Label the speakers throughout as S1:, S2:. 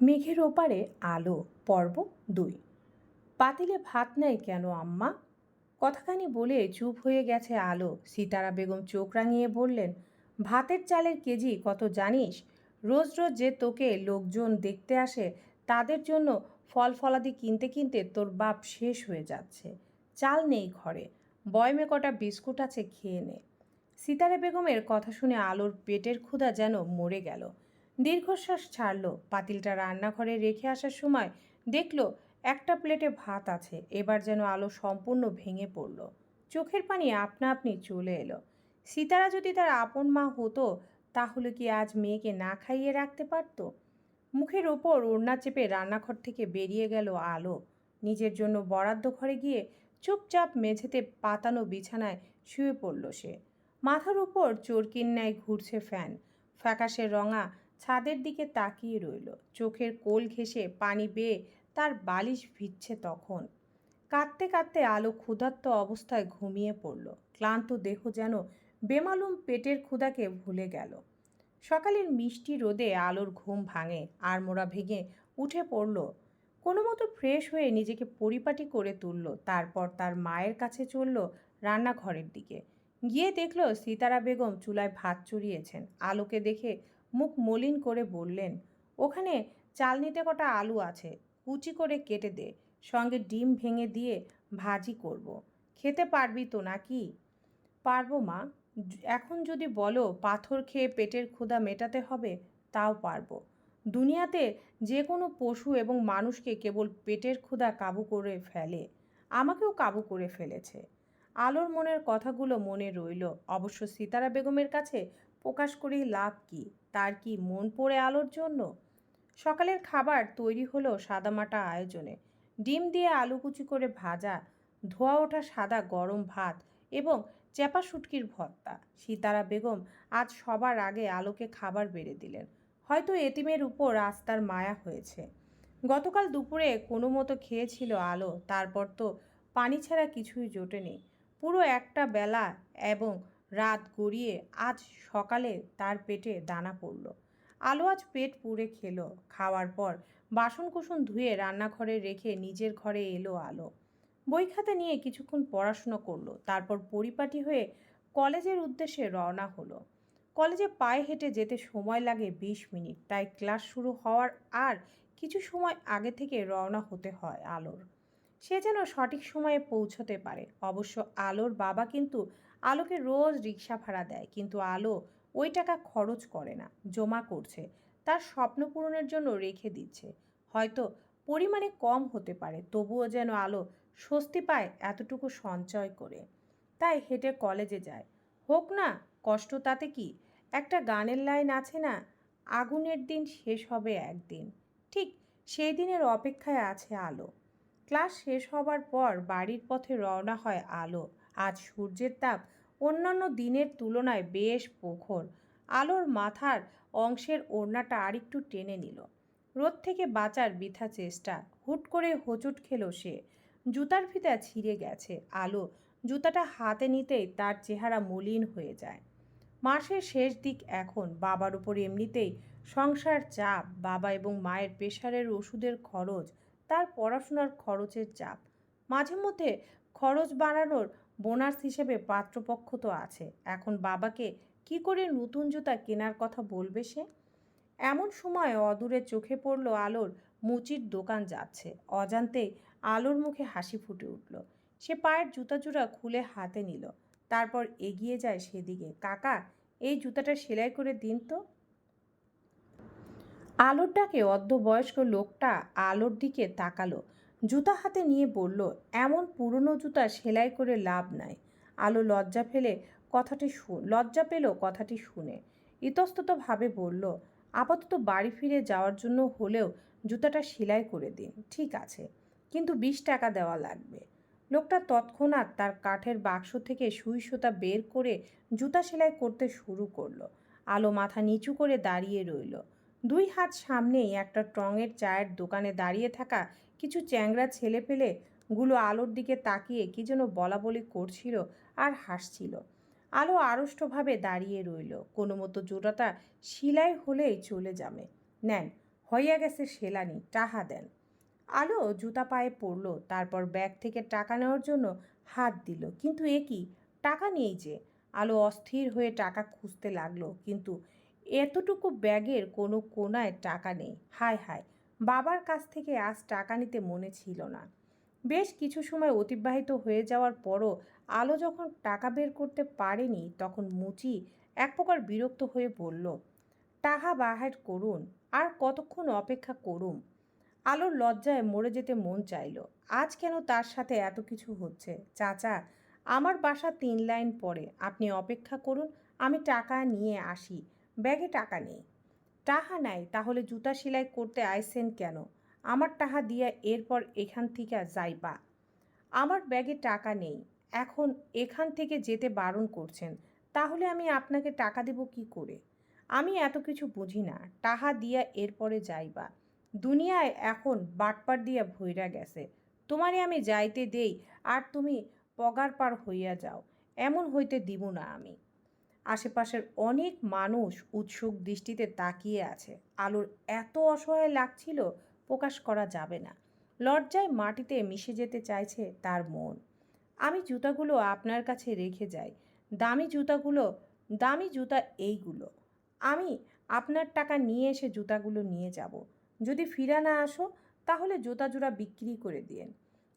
S1: মেঘের ওপারে আলো, পর্ব দুই। পাতিলে ভাত নেই কেন আম্মা? কথাখানি বলে চুপ হয়ে গেছে আলো। সীতারা বেগম চোখ রাঙিয়ে বললেন, ভাতের চালের কেজি কত জানিস? রোজ রোজ যে তোকে লোকজন দেখতে আসে, তাদের জন্য ফল ফলাদি কিনতে কিনতে তোর বাপ শেষ হয়ে যাচ্ছে। চাল নেই ঘরে, বয়মে কটা বিস্কুট আছে খেয়ে নে। সিতারা বেগমের কথা শুনে আলোর পেটের ক্ষুধা যেন মরে গেল। দীর্ঘশ্বাস ছাড়ল। পাতিলটা রান্নাঘরে রেখে আসার সময় দেখল একটা প্লেটে ভাত আছে। এবার যেন আলো সম্পূর্ণ ভেঙে পড়ল। চোখের পানি আপনা আপনি চলে এলো। সীতারা যদি তার আপন মা হতো, তাহলে কি আজ মেয়েকে না খাইয়ে রাখতে পারত? মুখের ওপর ওড়না চেপে রান্নাঘর থেকে বেরিয়ে গেল আলো। নিজের জন্য বরাদ্দ ঘরে গিয়ে চুপচাপ মেঝেতে পাতানো বিছানায় শুয়ে পড়ল সে। মাথার উপর চরকির ন্যায় ঘুরছে ফ্যান। ফ্যাকাশে রঙা ছাদের দিকে তাকিয়ে রইল। চোখের কোল ঘেঁষে পানি বেয়ে তার বালিশ ভিজছে তখন। কাঁদতে কাঁদতে আলো ক্ষুধার্ত অবস্থায় ঘুমিয়ে পড়ল। ক্লান্ত দেহ যেন বেমালুম পেটের ক্ষুধাকে ভুলে গেল। সকালের মিষ্টি রোদে আলোর ঘুম ভাঙে আর মোড়া ভেঙে উঠে পড়ল। কোনো মতো ফ্রেশ হয়ে নিজেকে পরিপাটি করে তুলল। তারপর তার মায়ের কাছে চলল রান্নাঘরের দিকে। গিয়ে দেখল সীতারা বেগম চুলায় ভাত চড়িয়েছেন। আলোকে দেখে মুখ মলিন করে বললেন, ওখানে চালনিতে কটা আলু আছে, কুচি করে কেটে দে, সঙ্গে ডিম ভেঙে দিয়ে ভাজি করব। খেতে পারবি তো নাকি? পারব মা এখন যদি বলো পাথর খেয়ে পেটের ক্ষুধা মেটাতে হবে, তাও পারব। দুনিয়াতে যে কোনো পশু এবং মানুষকে কেবল পেটের ক্ষুধা কাবু করে ফেলে, আমাকেও কাবু করে ফেলেছে। আলোর মনের কথাগুলো মনে রইল। অবশ্য সীতারা বেগমের কাছে প্রকাশ করেই লাভ কি? তার কি মন পড়ে আলোর জন্য? সকালের খাবার তৈরি হলো সাদামাটা আয়োজনে। ডিম দিয়ে আলু কুচি করে ভাজা, ধোয়া ওঠা সাদা গরম ভাত এবং চেপা শুটকির ভর্তা। সীতারা বেগম আজ সবার আগে আলোকে খাবার বেড়ে দিলেন। হয়তো এতিমের উপর আজ তার মায়া হয়েছে। গতকাল দুপুরে কোনো মতো খেয়েছিল আলো, তারপর তো পানি ছাড়া কিছুই জোটেনি। পুরো একটা বেলা এবং রাত গড়িয়ে আজ সকালে তার পেটে দানা পড়ল। আলো আজ পেট পুড়ে খেলো। খাওয়ার পর বাসন কুসন ধুয়ে রান্নাঘরে রেখে নিজের ঘরে এলো আলো। বই খাতা নিয়ে কিছুক্ষণ পড়াশুনো করল। তারপর পরিপাটি হয়ে কলেজের উদ্দেশ্যে রওনা হলো। কলেজে পায়ে হেঁটে যেতে সময় লাগে বিশ মিনিট। তাই ক্লাস শুরু হওয়ার আর কিছু সময় আগে থেকে রওনা হতে হয় আলোর। সে যেন সঠিক সময়ে পৌঁছতে পারে। অবশ্য আলোর বাবা কিন্তু আলোকে রোজ রিক্সা ভাড়া দেয়, কিন্তু আলো ওই টাকা খরচ করে না, জমা করছে, তার স্বপ্ন পূরণের জন্য রেখে দিচ্ছে। হয়তো পরিমাণে কম হতে পারে, তবুও যেন আলো স্বস্তি পায় এতটুকু সঞ্চয় করে। তাই হেঁটে কলেজে যায়। হোক না, কষ্ট তাতে কি? একটা গানের লাইন আছে না, আগুনের দিন শেষ হবে একদিন। ঠিক সেই দিনের অপেক্ষায় আছে আলো। ক্লাস শেষ হবার পর বাড়ির পথে রওনা হয় আলো। আজ সূর্যের তাপ অন্যান্য দিনের তুলনায় বেশ প্রখর। আলোর মাথার অংশের ওড়নাটা আরেকটু টেনে নিল। রোদ থেকে বাঁচার বৃথা চেষ্টা। হুট করে হোঁচট খেলো সে। জুতার ফিতা ছিঁড়ে গেছে। আলো জুতাটা হাতে নিতেই তার চেহারা মলিন হয়ে যায়। মাসের শেষ দিক এখন। বাবার উপর এমনিতেই সংসার চাপ। বাবা এবং মায়ের প্রেশারের ওষুধের খরচ। তার পড়াশোনার খরচের চাপ। মাঝে মধ্যে খরচ বাড়ানোর বোনাস হিসেবে পাত্রপক্ষ তো আছে। এখন বাবাকে কি করে নতুন জুতা কেনার কথা বলবে সে? এমন সময় অদূরে চোখে পড়ল আলোর মুচির দোকান যাচ্ছে। অজান্তে আলোর মুখে হাসি ফুটে উঠল। সে পায়ের জুতা জোড়া খুলে হাতে নিল। তারপর এগিয়ে যায় সেদিকে। কাকা, এই জুতাটা সেলাই করে দিন তো। আলোর ডাকে অর্ধবয়স্ক লোকটা আলোর দিকে তাকালো। জুতা হাতে নিয়ে বলল, এমন পুরনো জুতা সেলাই করে লাভ নাই আলো লজ্জা ফেলে কথাটি শুন লজ্জা পেল কথাটি শুনে। ইতস্ততভাবে বলল, আপাতত বাড়ি ফিরে যাওয়ার জন্য হলেও জুতাটা সেলাই করে দিন, ঠিক আছে। কিন্তু বিশ টাকা দেওয়া লাগবে লোকটা তৎক্ষণাৎ তার কাঠের বাক্স থেকে সুই সুতা বের করে জুতা সেলাই করতে শুরু করল। আলো মাথা নিচু করে দাঁড়িয়ে রইল। দুই হাত সামনেই একটা টঙের চায়ের দোকানে দাঁড়িয়ে থাকা কিছু চ্যাংরা ছেলে পেলে গুলো আলোর দিকে তাকিয়ে কি যেন বলা বলি করছিল আর হাসছিল। আলো আড়ষ্টভাবে দাঁড়িয়ে রইল। কোনো মতো জোড়াটা শিলাই হলেই চলে যাবে। নেন, হইয়া গেছে সেলানি, টাহা দেন। আলো জুতা পায়ে পড়ল, তারপর ব্যাগ থেকে টাকা নেওয়ার জন্য হাত দিল। কিন্তু এ কি? টাকা নেই যে। আলো অস্থির হয়ে টাকা খুঁজতে লাগল, কিন্তু এতটুকু ব্যাগের কোনো কোনায় টাকা নেই। হায় হায় বাবার কাছ থেকে আজ টাকা নিতে মনে ছিল না। বেশ কিছু সময় অতিবাহিত হয়ে যাওয়ার পরও আলো যখন টাকা বের করতে পারেনি, তখন মুচি এক প্রকার বিরক্ত হয়ে বলল, টাহা বাহার করুন, আর কতক্ষণ অপেক্ষা করুম? আলোর লজ্জায় মরে যেতে মন চাইল, আজ কেন তার সাথে এত কিছু হচ্ছে? চাচা, আমার বাসা তিন লাইন পরে, আপনি অপেক্ষা করুন, আমি টাকা নিয়ে আসি, ব্যাগে টাকা নেই। টাহা নাই, তাহলে জুতা সেলাই করতে আইসেন কেন? আমার টাহা দিয়া এরপর এখান থেকে যাইবা। আমার ব্যাগে টাকা নেই, এখন এখান থেকে যেতে বারণ করছেন, তাহলে আমি আপনাকে টাকা দেব কি করে? আমি এত কিছু বুঝি না, টাহা দিয়া এরপরে যাইবা। দুনিয়ায় এখন বাটপার দিয়া ভৈরা গেছে তোমারে আমি যাইতে দেই, আর তুমি পগার পার হইয়া যাও, এমন হইতে দিব না আমি। আশেপাশের অনেক মানুষ উৎসুক দৃষ্টিতে তাকিয়ে আছে। আলোর এত অসহায় লাগছিল, প্রকাশ করা যাবে না। লজ্জায় মাটিতে মিশে যেতে চাইছে তার মন। আমি জুতাগুলো আপনার কাছে রেখে যাই। দামি জুতাগুলো, দামি জুতা এইগুলো। আমি আপনার টাকা নিয়ে এসে জুতাগুলো নিয়ে যাব। যদি ফিরা না আসো, তাহলে জুতা জোড়া বিক্রি করে দিয়েন।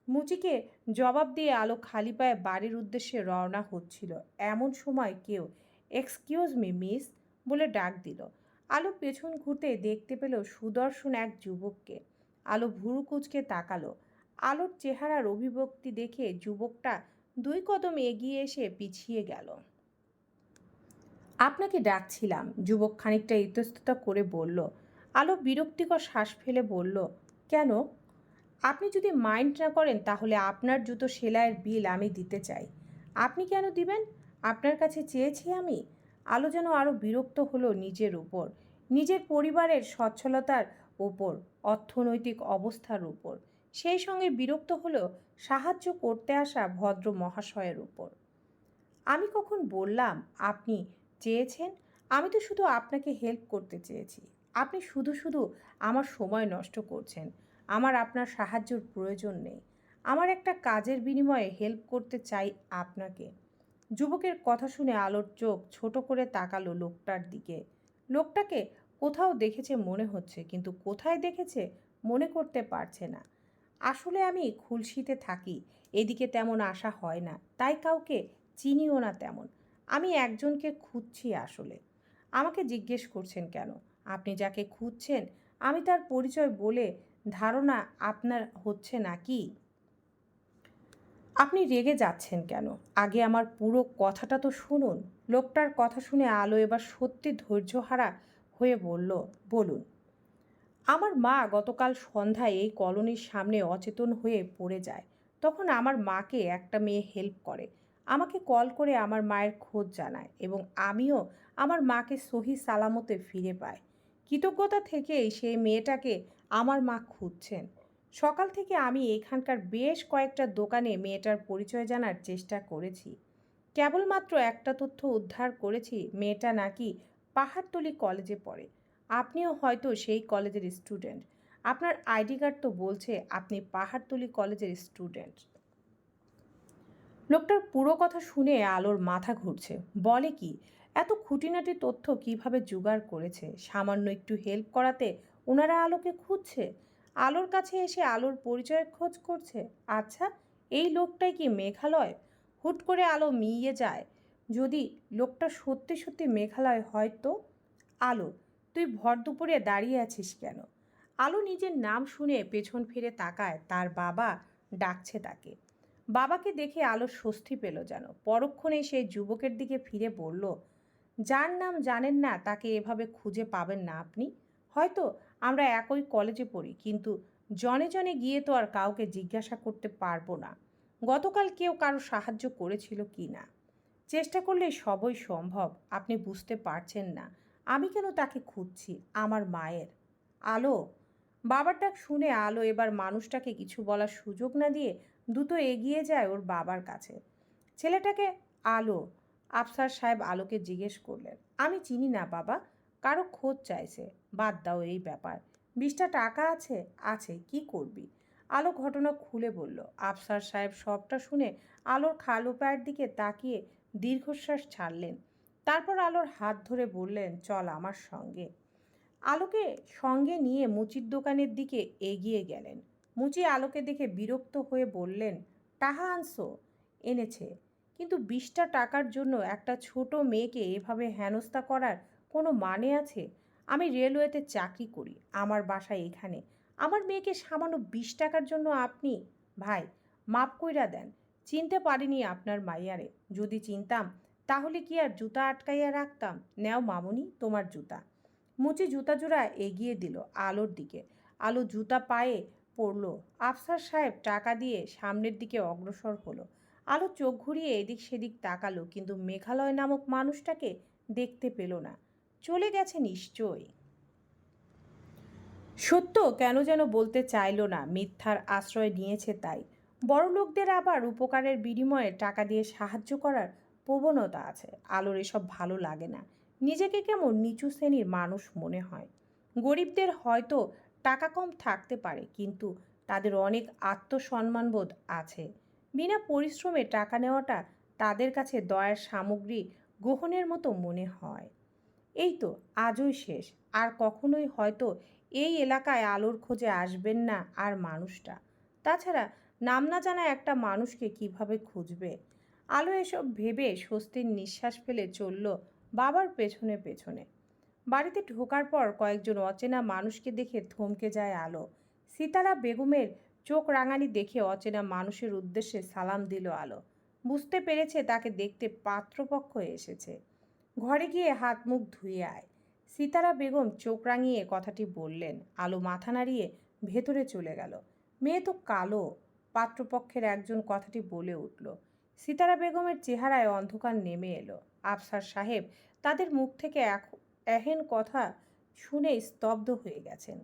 S1: মুচিকে জবাব দিয়ে আলো খালি পায়ে বাড়ির উদ্দেশ্যে রওনা হচ্ছিল। এমন সময় কেউ এক্সকিউজ মি, মিস, বলে ডাক দিল। আলো পেছন ঘুরতে দেখতে পেল সুদর্শন এক যুবককে। আলো ভুরু কুচকে তাকালো। আলোর চেহারার অভিব্যক্তি দেখে যুবকটা দুই কদম এগিয়ে এসে পিছিয়ে গেল। আপনাকে ডাকছিলাম, যুবক খানিকটা ইতস্ততা করে বলল। আলো বিরক্তিকর শ্বাস ফেলে বলল, কেন? আপনি যদি মাইন্ড না করেন তাহলে আপনার জুতো সেলাইয়ের বিল আমি দিতে চাই। আপনি কেন দিবেন? আপনার কাছে চেয়েছি আমি? আলো যেন আরও বিরক্ত হলো নিজের উপর, নিজের পরিবারের সচ্ছলতার ওপর অর্থনৈতিক অবস্থার উপর। সেই সঙ্গে বিরক্ত হলো সাহায্য করতে আসা ভদ্র মহাশয়ের উপর। আমি কখন বললাম, আপনি চেয়েছেন? আমি তো শুধু আপনাকে হেল্প করতে চেয়েছি। আপনি শুধু শুধু আমার সময় নষ্ট করছেন। আমার আপনার সাহায্যর প্রয়োজন নেই। আমার একটা কাজের বিনিময়ে হেল্প করতে চাই আপনাকে। যুবকের কথা শুনে আলোর চোখ ছোট করে তাকালো লোকটার দিকে। লোকটাকে কোথাও দেখেছে মনে হচ্ছে, কিন্তু কোথায় দেখেছে মনে করতে পারছে না। আসলে আমি খুলশিতে থাকি, এদিকে তেমন আশা হয় না, তাই কাউকে চিনিও না তেমন। আমি একজনকে খুঁজছি আসলে। আমাকে জিজ্ঞেস করছেন কেন? আপনি যাকে খুঁজছেন, আমি তার পরিচয় বলে ধারণা আপনার হচ্ছে নাকি আপনি রেগে যাচ্ছেন কেন? আগে আমার পুরো কথাটা তো শুনুন। লোকটার কথা শুনে আলো এবার সত্যি ধৈর্যহারা হয়ে বলল, বলুন। আমার মা গতকাল সন্ধ্যায় এই কলোনির সামনে অচেতন হয়ে পড়ে যায়। তখন আমার মাকে একটা মেয়ে হেল্প করে। আমাকে কল করে আমার মায়ের খোঁজ জানায় এবং আমিও আমার মাকে সহি সালামতে ফিরে পাই। কৃতজ্ঞতা থেকেই সেই মেয়েটাকে আমার মা খুঁজছেন। সকাল থেকে আমি এখানকার বেশ কয়েকটা দোকানে মেয়েটার পরিচয় জানার চেষ্টা করেছি। কেবলমাত্র একটা তথ্য উদ্ধার করেছি, মেয়েটা নাকি পাহাড়তলি কলেজে পড়ে। আপনিও হয়তো সেই কলেজের স্টুডেন্ট। আপনার আইডি কার্ড তো বলছে আপনি পাহাড়তলি কলেজের স্টুডেন্ট। লোকটার পুরো কথা শুনে আলোর মাথা ঘুরছে। বলে কি, এত খুঁটিনাটি তথ্য কীভাবে জোগাড় করেছে? সামান্য একটু হেল্প করাতে ওনারা আলোকে খুঁজছে? আলোর কাছে এসে আলোর পরিচয় খোঁজ করছে। আচ্ছা এই লোকটাই কি মেঘালয়? হুট করে আলো মিইয়ে যায়। যদি লোকটা সত্যি সত্যি মেঘালয় হয় তো? আলো, তুই ভর দুপুরে দাঁড়িয়ে আছিস কেন? আলো নিজের নাম শুনে পেছন ফিরে তাকায়, তার বাবা ডাকছে তাকে। বাবাকে দেখে আলো স্বস্তি পেল যেন। পরক্ষণে সেই যুবকের দিকে ফিরে বলল, যার নাম জানেন না, তাকে এভাবে খুঁজে পাবেন না আপনি। হয়তো আমরা একই কলেজে পড়ি, কিন্তু জনে জনে গিয়ে তো আর কাউকে জিজ্ঞাসা করতে পারব না। গতকাল কেউ কারও সাহায্য করেছিল কি না? চেষ্টা করলে সবই সম্ভব, আপনি বুঝতে পারছেন না। আমি কেন তাকে খুঁজছি? আমার মায়ের। আলো? বাবার ডাক শুনে আলো, এবার মানুষটাকে কিছু বলার সুযোগ না দিয়ে দ্রুত এগিয়ে যায় ওর বাবার কাছে। ছেলেটাকে আলো, আফসার সাহেব আলোকে জিজ্ঞেস করলেন, আমি চিনি না বাবা কারও খোঁজ চাইছে। বাদ দাও এই ব্যাপার। বিশটা টাকা আছে? আছে, কি করবি? আলো ঘটনা খুলে বলল। আফসার সাহেব সবটা শুনে আলোর খালু পায়ের দিকে তাকিয়ে দীর্ঘশ্বাস ছাড়লেন। তারপর আলোর হাত ধরে বললেন, চল আমার সঙ্গে। আলোকে সঙ্গে নিয়ে মুচির দোকানের দিকে এগিয়ে গেলেন। মুচি আলোকে দেখে বিরক্ত হয়ে বললেন টাহা আনছো? এনেছে। কিন্তু বিশটা টাকার জন্য একটা ছোট মেয়েকে এভাবে হেনস্থা করার কোনো মানে আছে? আমি রেলওয়েতে চাকরি করি, আমার বাসা এখানে। আমার মেয়েকে সামান্য বিশ টাকার জন্য আপনি, ভাই মাপ কইরা দেন। চিনতে পারিনি আপনার মাইয়ারে। যদি চিনতাম, তাহলে কি আর জুতা আটকাইয়া রাখতাম? নেও মামুনি, তোমার জুতা। মুচি জুতা জোড়া এগিয়ে দিল আলোর দিকে। আলো জুতা পায়ে পড়ল। আফসার সাহেব টাকা দিয়ে সামনের দিকে অগ্রসর হলো। আলো চোখ ঘুরিয়ে এদিক সেদিক তাকালো, কিন্তু মেঘালয় নামক মানুষটাকে দেখতে পেল না। চলে গেছে নিশ্চয়ই। সত্য কেন যেন বলতে চাইল না, মিথ্যার আশ্রয় নিয়েছে তাই। বড় লোকদের আবার উপকারের বিনিময়ে টাকা দিয়ে সাহায্য করার প্রবণতা আছে, আলোর এসব ভালো লাগে না। নিজেকে কেমন নিচু শ্রেণির মানুষ মনে হয়। গরিবদের হয়তো টাকা কম থাকতে পারে, কিন্তু তাদের অনেক আত্মসম্মানবোধ আছে। বিনা পরিশ্রমে টাকা নেওয়াটা তাদের কাছে দয়ার সামগ্রী গ্রহণের মতো মনে হয়। এই তো আজই শেষ। আর কখনোই হয়তো এই এলাকায় আলোর খোঁজে আসবেন না আর মানুষটা। তাছাড়া নাম না জানা একটা মানুষকে কীভাবে খুঁজবে? আলো এসব ভেবে স্বস্তির নিঃশ্বাস ফেলে চলল বাবার পেছনে পেছনে। বাড়িতে ঢোকার পর কয়েকজন অচেনা মানুষকে দেখে থমকে যায় আলো। সিতারা বেগমের চোখ রাঙানি দেখে অচেনা মানুষের উদ্দেশ্যে সালাম দিল আলো। বুঝতে পেরেছে তাকে দেখতে পাত্রপক্ষ এসেছে। ঘরে গিয়ে হাত মুখ ধুয়ে আয়। সিতারা বেগম চোখ রাঙিয়ে কথাটি বললেন। আলো মাথা নাড়িয়ে ভেতরে চলে গেল। মেয়ে তো কালো। পাত্রপক্ষের একজন কথাটি বলে উঠল। সিতারা বেগমের চেহারায় অন্ধকার নেমে এলো। আফসার সাহেব তাদের মুখ থেকে এহেন কথা শুনে স্তব্ধ হয়ে গেছেন।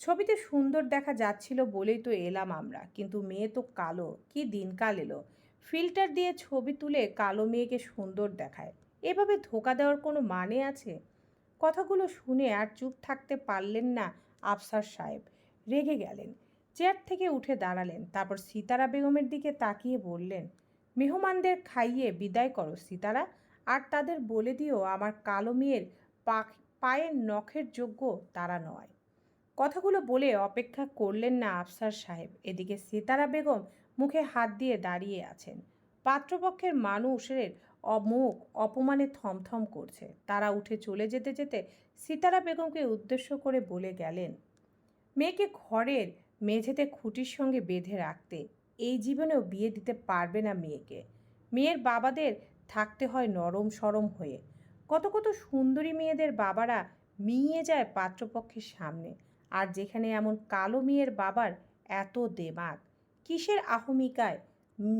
S1: ছবিতে সুন্দর দেখা যাচ্ছিল বলেই তো এলাম আমরা, কিন্তু মেয়ে তো কালো। কি দিনকাল এলো। ফিল্টার দিয়ে ছবি তুলে কালো মেয়েকে সুন্দর দেখায়। এভাবে ধোকা দেওয়ার কোনো মানে আছে? কথাগুলো শুনে আর চুপ থাকতে পারলেন না আফসার সাহেব। রেগে গেলেন, চেয়ার থেকে উঠে দাঁড়ালেন, তারপর সিতারা বেগমের দিকে তাকিয়ে বললেন, মেহমানদের খাইয়ে বিদায় করো সিতারা, আর তাদের বলে দিও আমার কালো মেয়ের পায়ের নখের যোগ্য তারা নয়। কথাগুলো বলে অপেক্ষা করলেন না আফসার সাহেব। এদিকে সিতারা বেগম মুখে হাত দিয়ে দাঁড়িয়ে আছেন। পাত্রপক্ষের মানুষের অমুখ অপমানে থমথম করছে। তারা উঠে চলে যেতে যেতে সিতারা বেগমকে উদ্দেশ্য করে বলে গেলেন, মেয়েকে ঘরের মেঝেতে খুঁটির সঙ্গে বেঁধে রাখতে। এই জীবনেও বিয়ে দিতে পারবে না মেয়েকে। মেয়ের বাবাদের থাকতে হয় নরম সরম হয়ে। কত কত সুন্দরী মেয়েদের বাবারা মিয়ে যায় পাত্রপক্ষের সামনে। আর যেখানে এমন কালো মেয়ের বাবার এত দেমাগ কিসের আহমিকায়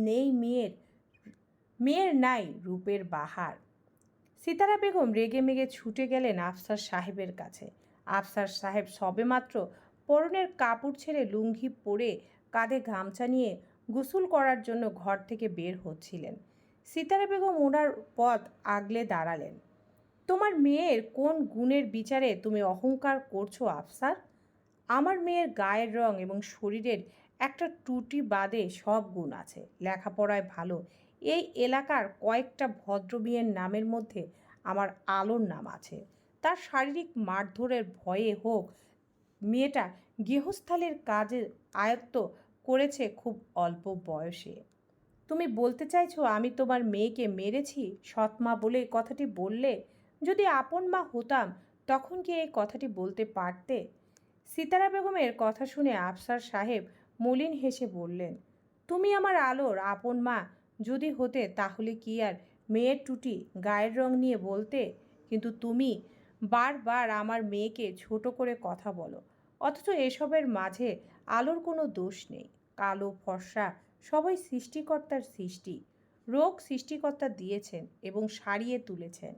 S1: নেই মেয়ের মেয়ের নাই রূপের বাহার। সিতারা বেগম রেগে মেগে ছুটে গেলেন আফসার সাহেবের কাছে। আফসার সাহেব সবেমাত্র পরনের কাপড় ছেড়ে লুঙ্গি পরে কাঁধে গামছা নিয়ে গোসল করার জন্য ঘর থেকে বের হচ্ছিলেন। সিতারা বেগম ওনার পথ আগলে দাঁড়ালেন। তোমার মেয়ের কোন গুণের বিচারে তুমি অহংকার করছ আফসার? আমার মেয়ের গায়ের রং এবং শরীরের একটা টুটি বাদে সব গুণ আছে। লেখাপড়ায় ভালো এই এলাকার কয়েকটা ভদ্র মেয়ের নামের মধ্যে আমার আলোর নাম আছে। তার শারীরিক মারধরের ভয়ে হোক, মেয়েটা গৃহস্থালির কাজে আয়ত্ত করেছে খুব অল্প বয়সে। তুমি বলতে চাইছো আমি তোমার মেয়েকে মেরেছি? সৎমা বলে কথাটি বললে? যদি আপন মা হতাম, তখন কি এই কথাটি বলতে পারতে? সিতারা বেগমের কথা শুনে আফসার সাহেব মলিন হেসে বললেন, তুমি আমার আলোর আপন মা যদি হতে, তাহলে কি আর? মেয়ের টুটি গায়ের রং নিয়ে বলতে? কিন্তু তুমি বারবার আমার মেয়েকে ছোট করে কথা বলো। অথচ এসবের মাঝে আলোর কোনো দোষ নেই। কালো ফর্সা সবাই সৃষ্টিকর্তার সৃষ্টি। রোগ সৃষ্টিকর্তা দিয়েছেন এবং সারিয়ে তুলেছেন।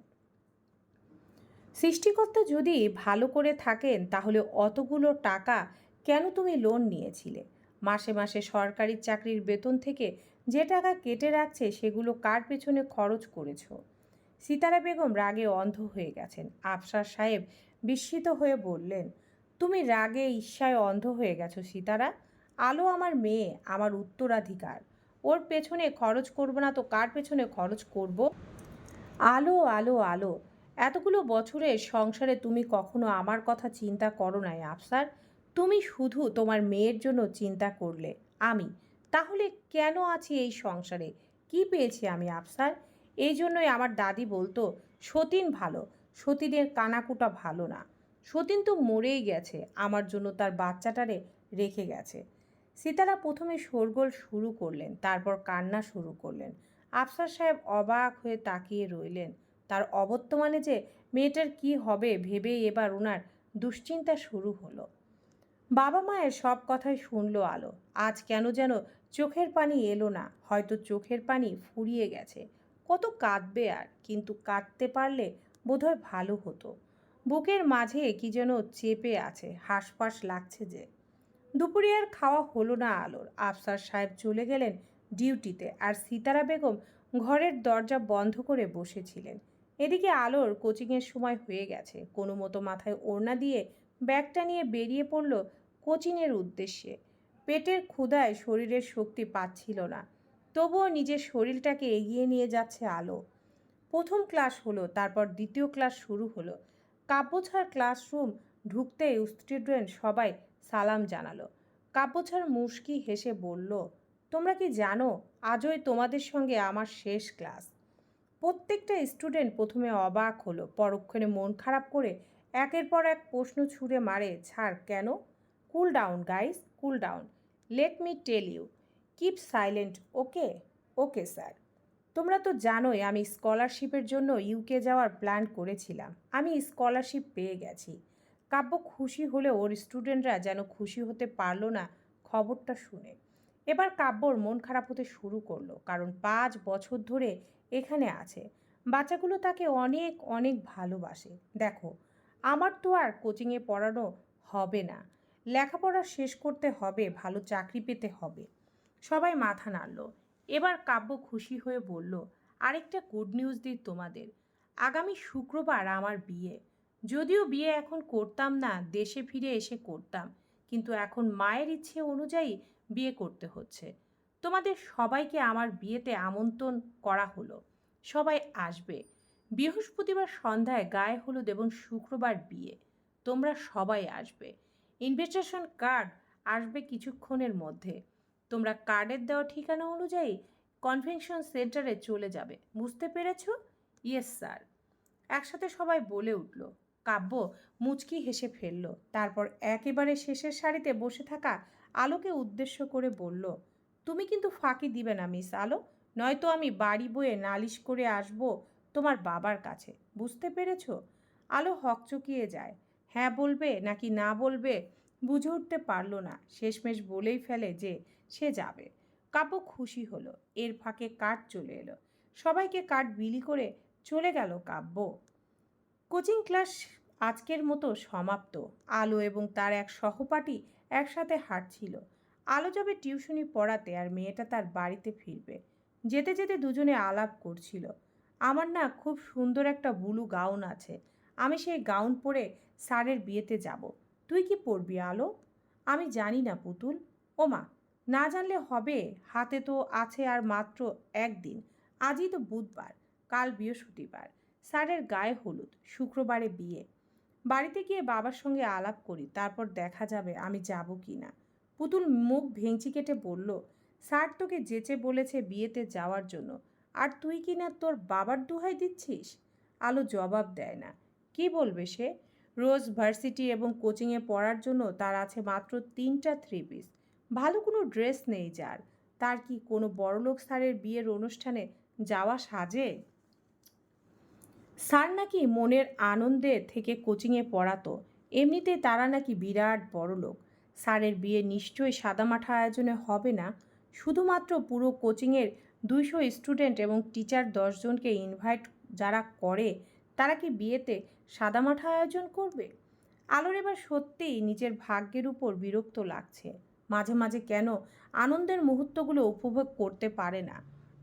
S1: সৃষ্টিকর্তা যদি ভালো করে থাকেন, তাহলে অতগুলো টাকা কেন তুমি লোন নিয়েছিলে? মাসে মাসে সরকারি চাকরির বেতন থেকে যে টাকা কেটে রাখছে, সেগুলো কার পেছনে খরচ করেছ? সিতারা বেগম রাগে অন্ধ হয়ে গেছেন। আফসার সাহেব বিস্মিত হয়ে বললেন, তুমি রাগে ঈর্ষায় অন্ধ হয়ে গেছো সীতারা। আলো আমার মেয়ে, আমার উত্তরাধিকার। ওর পেছনে খরচ করব না তো কার পেছনে খরচ করব? আলো আলো আলো, এতগুলো বছরের সংসারে তুমি কখনো আমার কথা চিন্তা করো নাই আফসার। তুমি শুধু তোমার মেয়ের জন্য চিন্তা করলে। আমি তাহলে কেন আছি এই সংসারে? কি পেয়েছি আমি আফসার? এই জন্যই আমার দাদি বলতো, সতীন ভালো, সতীনের কানাকুটা ভালো না। সতীন তো মরেই গেছে, আমার জন্য তার বাচ্চাটারে রেখে গেছে। সীতারা প্রথমে শোরগোল শুরু করলেন, তারপর কান্না শুরু করলেন। আফসার সাহেব অবাক হয়ে তাকিয়ে রইলেন। তার অবর্তমানে যে মেয়েটার কি হবে ভেবেই এবার ওনার দুশ্চিন্তা শুরু হলো। বাবা মায়ের সব কথাই শুনলো আলো। আজ কেন যেন চোখের পানি এলো না। হয়তো চোখের পানি ফুরিয়ে গেছে। কত কাঁদবে আর, কিন্তু কাঁদতে পারলে বোধহয় ভালো হতো। বুকের মাঝে কি যেন চেপে আছে, হাঁসফাঁস লাগছে যে। দুপুরে আর খাওয়া হলো না আলোর। আফসার সাহেব চলে গেলেন ডিউটিতে আর সীতারা বেগম ঘরের দরজা বন্ধ করে বসেছিলেন। এদিকে আলোর কোচিংয়ের সময় হয়ে গেছে। কোনো মতো মাথায় ওড়না দিয়ে ব্যাগটা নিয়ে বেরিয়ে পড়ল কোচিংয়ের উদ্দেশ্যে। পেটের ক্ষুধায় শরীরের শক্তি পাচ্ছিল না। তবুও নিজের শরীরটাকে এগিয়ে নিয়ে যাচ্ছে আলো। প্রথম ক্লাস হলো, তারপর দ্বিতীয় ক্লাস শুরু হলো। কাব্যছার ক্লাসরুম ঢুকতেই স্টুডেন্ট সবাই সালাম জানালো। কাব্যছার মুশকি হেসে বলল, তোমরা কি জানো, আজই তোমাদের সঙ্গে আমার শেষ ক্লাস? প্রত্যেকটা স্টুডেন্ট প্রথমে অবাক হলো, পরক্ষণে মন খারাপ করে একের পর এক প্রশ্ন ছুঁড়ে মারে, ছাড় কেন? Cool down guys cool down let me tell you keep silent okay okay sir তোমরা তো জানোই আমি স্কলারশিপের জন্য ইউকে যাওয়ার প্ল্যান করেছিলাম। আমি স্কলারশিপ পেয়ে গেছি। কাব্য খুশি হলে ওর স্টুডেন্টরা যেন খুশি হতে পারল না খবরটা শুনে। এবার কাব্যর মন খারাপ হতে শুরু করল, কারণ পাঁচ বছর ধরে এখানে আছে। বাচ্চাগুলো তাকে অনেক অনেক ভালোবাসে। দেখো, আমার তো আর কোচিংয়ে পড়ানো হবে না। লেখাপড়া শেষ করতে হবে, ভালো চাকরি পেতে হবে। সবাই মাথা নাড়ল। এবার কাব্য খুশি হয়ে বলল, আরেকটা গুড নিউজ দিই তোমাদের। আগামী শুক্রবার আমার বিয়ে। যদিও বিয়ে এখন করতাম না, দেশে ফিরে এসে করতাম, কিন্তু এখন মায়ের ইচ্ছে অনুযায়ী বিয়ে করতে হচ্ছে। তোমাদের সবাইকে আমার বিয়েতে আমন্ত্রণ করা হলো। সবাই আসবে। বৃহস্পতিবার সন্ধ্যায় গায়ে হলুদ এবং শুক্রবার বিয়ে। তোমরা সবাই আসবে। ইনভিটেশন কার্ড আসবে কিছুক্ষণের মধ্যে। তোমরা কার্ডের দেওয়া ঠিকানা অনুযায়ী কনভেনশন সেন্টারে চলে যাবে। বুঝতে পেরেছ? ইয়েস স্যার একসাথে সবাই বলে উঠল, কাব্য, মুচকি হেসে ফেলল। তারপর একেবারে শেষের সারিতে বসে থাকা আলোকে উদ্দেশ্য করে বলল, তুমি কিন্তু ফাঁকি দিবে না, মিস আলো। নয়তো আমি বাড়ি বয়ে নালিশ করে আসব তোমার বাবার কাছে। বুঝতে পেরেছ? আলো হকচকিয়ে যায়। হ্যাঁ বলবে নাকি না বলবে বুঝে উঠতে পারল না। শেষমেশ বলেই ফেলে যে সে যাবে। কাব্য খুশি হলো। এর ফাঁকে কাঠ চলে এলো। সবাইকে কাঠ বিলি করে চলে গেল কাব্য। কোচিং ক্লাস আজকের মতো সমাপ্ত। আলো এবং তার এক সহপাঠী একসাথে হাঁটছিল। আলো যাবে টিউশনি পড়াতে আর মেয়েটা তার বাড়িতে ফিরবে। যেতে যেতে দুজনে আলাপ করছিল। আমার না খুব সুন্দর একটা বুলু গাউন আছে। আমি সেই গাউন পরে স্যারের বিয়েতে যাব। তুই কি পরবি, আলো? আমি জানি না, পুতুল। ওমা, না জানলে হবে, হাতে তো আছে আর মাত্র একদিন। আজই তো বুধবার, কাল বৃহস্পতিবার। স্যারের গায়ে হলুদ, শুক্রবারে বিয়ে। বাড়িতে গিয়ে বাবার সঙ্গে আলাপ করি, তারপর দেখা যাবে আমি যাব কি না। পুতুল মুখ ভেঙচি কেটে বলল, স্যার তোকে যেচে বলেছে বিয়েতে যাওয়ার জন্য, আর তুই কি না তোর বাবার দুহাই দিচ্ছিস? আলো জবাব দেয় না। কি বলবে সে? রোজ ভার্সিটি এবং কোচিংয়ে পড়ার জন্য তার আছে মাত্র তিনটা থ্রি পিস ভালো কোনো ড্রেস নেই যার। তার কি কোনো বড়লোক স্যারের বিয়ের অনুষ্ঠানে যাওয়া সাজে? স্যার নাকি মনের আনন্দে থেকে কোচিংয়ে পড়াতো। এমনিতে তারা নাকি বিরাট বড় লোক স্যারের বিয়ে নিশ্চয়ই সাদামাঠা আয়োজনে হবে না। শুধুমাত্র পুরো কোচিংয়ের দুইশো স্টুডেন্ট এবং টিচার দশজনকে ইনভাইট যারা করে তারা কি বিয়েতে সাদামাঠা আয়োজন করবে? আলোর এবার সত্যিই নিজের ভাগ্যের উপর বিরক্ত লাগছে। মাঝে মাঝে কেন আনন্দের মুহূর্তগুলো উপভোগ করতে পারে না।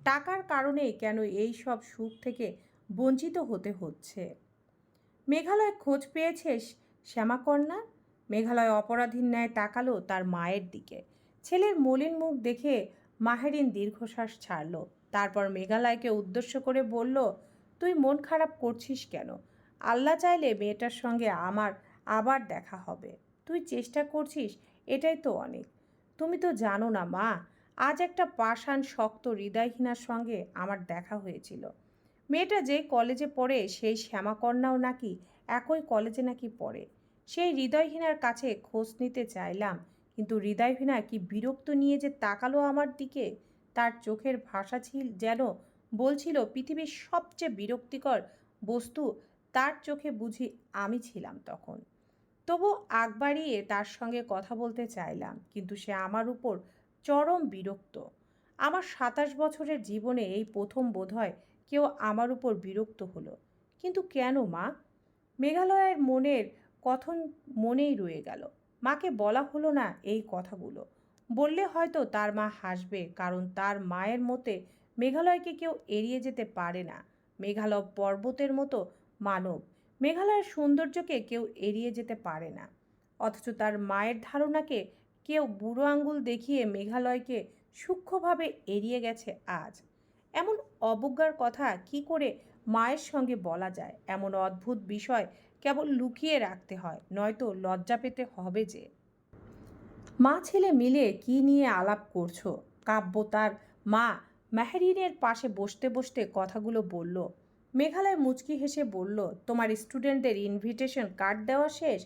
S1: টাকার কারণে কেন এই সব সুখ থেকে বঞ্চিত হতে হচ্ছে? মেঘালয় খোঁজ পেয়েছে শ্যামাকন্যা? মেঘালয় অপরাধীর ন্যায় তাকালো তার মায়ের দিকে। ছেলের মলিন মুখ দেখে মাহেরিন দীর্ঘশ্বাস ছাড়ল। তারপর মেঘালয়কে উদ্দেশ্য করে বলল তুই মন খারাপ করছিস কেন? আল্লাহ চাইলে মেয়েটার সঙ্গে আমার আবার দেখা হবে। তুই চেষ্টা করছিস, এটাই তো অনেক। তুমি তো জানো না মা, আজ একটা পাষাণ শক্ত হৃদয়হীনার সঙ্গে আমার দেখা হয়েছিল। মেয়েটা যে কলেজে পড়ে, সেই শ্যামাকন্যাও নাকি একই কলেজে নাকি পড়ে। সেই হৃদয়হীনার কাছে খোঁজ নিতে চাইলাম, কিন্তু হৃদয়হীনা কি বিরক্ত নিয়ে যে তাকালো আমার দিকে, তার চোখের ভাষা ছিল যেন বলছিল, পৃথিবীর সবচেয়ে বিরক্তিকর বস্তু তার চোখে বুঝি আমি ছিলাম তখন। তবু আগ বাড়িয়ে তার সঙ্গে কথা বলতে চাইলাম, কিন্তু সে আমার উপর চরম বিরক্ত। আমার সাতাশ বছরের জীবনে এই প্রথম বোধহয় কেউ আমার উপর বিরক্ত হলো। কিন্তু কেন মা? মেঘালয়ের মনের কথন মনেই রয়ে গেল। মাকে বলা হলো না এই কথাগুলো। বললে হয়তো তার মা হাসবে, কারণ তার মায়ের মতে মেঘালয়কে কেউ এড়িয়ে যেতে পারে না। মেঘালয় পর্বতের মতো মানব। মেঘালয়ের সৌন্দর্যকে কেউ এড়িয়ে যেতে পারে না। অথচ তার মায়ের ধারণাকে কেউ বুড়ো আঙ্গুল দেখিয়ে মেঘালয়কে সূক্ষ্মভাবে এড়িয়ে গেছে আজ। এমন অবজ্ঞার কথা কি করে মায়ের সঙ্গে বলা যায়? এমন অদ্ভুত বিষয় কেবল লুকিয়ে রাখতে হয়, নয়তো লজ্জা পেতে হবে যে। মা ছেলে মিলে কি নিয়ে আলাপ করছ? কাব্য তার মা মেহরিনের পাশে বসতে বসতে কথাগুলো বলল। মেঘালয় মুচকি হেসে বলল, তোমার স্টুডেন্টদের ইনভিটেশন কার্ড দেওয়া শেষ?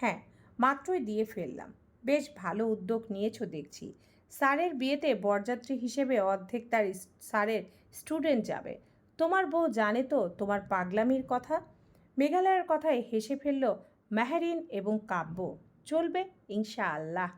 S1: হ্যাঁ মাত্রই দিয়ে ফেললাম। বেশ ভালো উদ্যোগ নিয়েছো দেখছি। স্যারের বিয়েতে বরযাত্রী হিসেবে অর্ধেক তার স্যারের স্টুডেন্ট যাবে। তোমার বউ জানে তো তোমার পাগলামির কথা? মেঘালয়ের কথায় হেসে ফেলল মেহরিন এবং কাব্য। চলবে ইনশাআল্লাহ।